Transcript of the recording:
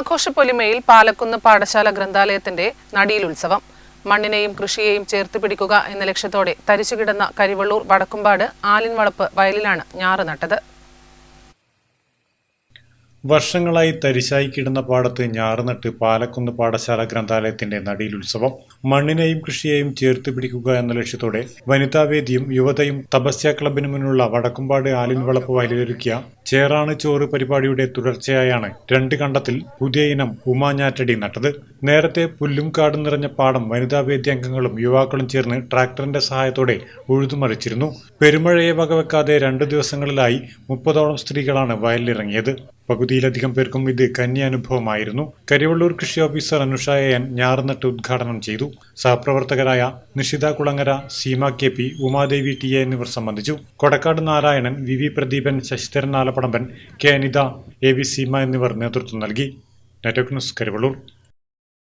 ആഘോഷപ്പൊലിമയിൽ പാലക്കുന്ന് പാഠശാല ഗ്രന്ഥാലയത്തിന്റെ നടിയിൽ ഉത്സവം മണ്ണിനെയും കൃഷിയെയും ചേർത്ത് പിടിക്കുക എന്ന ലക്ഷ്യത്തോടെ തരിച്ചുകിടന്ന കരിവള്ളൂർ വടക്കുംപാട് ആലിൻവളപ്പ് വയലിലാണ് ഞാറ് നട്ടത്. വർഷങ്ങളായി തരിശായി കിടന്ന പാടത്ത് ഞാറുനട്ട് പാലക്കുന്ന് പാഠശാല ഗ്രന്ഥാലയത്തിന്റെ നടിയിൽ ഉത്സവം മണ്ണിനെയും കൃഷിയെയും ചേർത്ത് പിടിക്കുക എന്ന ലക്ഷ്യത്തോടെ വനിതാവേദിയും യുവതയും തപസ്യ ക്ലബിനു മുന്നിലുള്ള വടക്കുംപാട് ആലിൻ വളപ്പ് വയലിലൊരുക്കിയ ചേറാണ് ചോറ് പരിപാടിയുടെ തുടർച്ചയായാണ്. രണ്ട് കണ്ടത്തിൽ പുതിയ ഇനം ഉമാഞ്ഞാറ്റടി നട്ടത്. നേരത്തെ പുല്ലും കാടും നിറഞ്ഞ പാടം വനിതാവേദി അംഗങ്ങളും യുവാക്കളും ചേർന്ന് ട്രാക്ടറിന്റെ സഹായത്തോടെ ഉഴുതുമറിച്ചിരുന്നു. പെരുമഴയെ വകവെക്കാതെ രണ്ടു ദിവസങ്ങളിലായി മുപ്പതോളം സ്ത്രീകളാണ് വയലിലിറങ്ങിയത്. പകുതിയിലധികം പേർക്കും ഇത് കന്യാനുഭവമായിരുന്നു. കരിവള്ളൂർ കൃഷി ഓഫീസർ അനുഷ എൻ ഞാറുനട്ട് ഉദ്ഘാടനം ചെയ്തു. സഹപ്രവർത്തകരായ Nishitha Kulangara Seema K P Umadevi T A എന്നിവർ സംബന്ധിച്ചു. Kodakkad Narayanan V V Pradeepan Sasidharan Alappadamban K Anitha A V Seema എന്നിവർ നേതൃത്വം നൽകി. Network news Karivellur.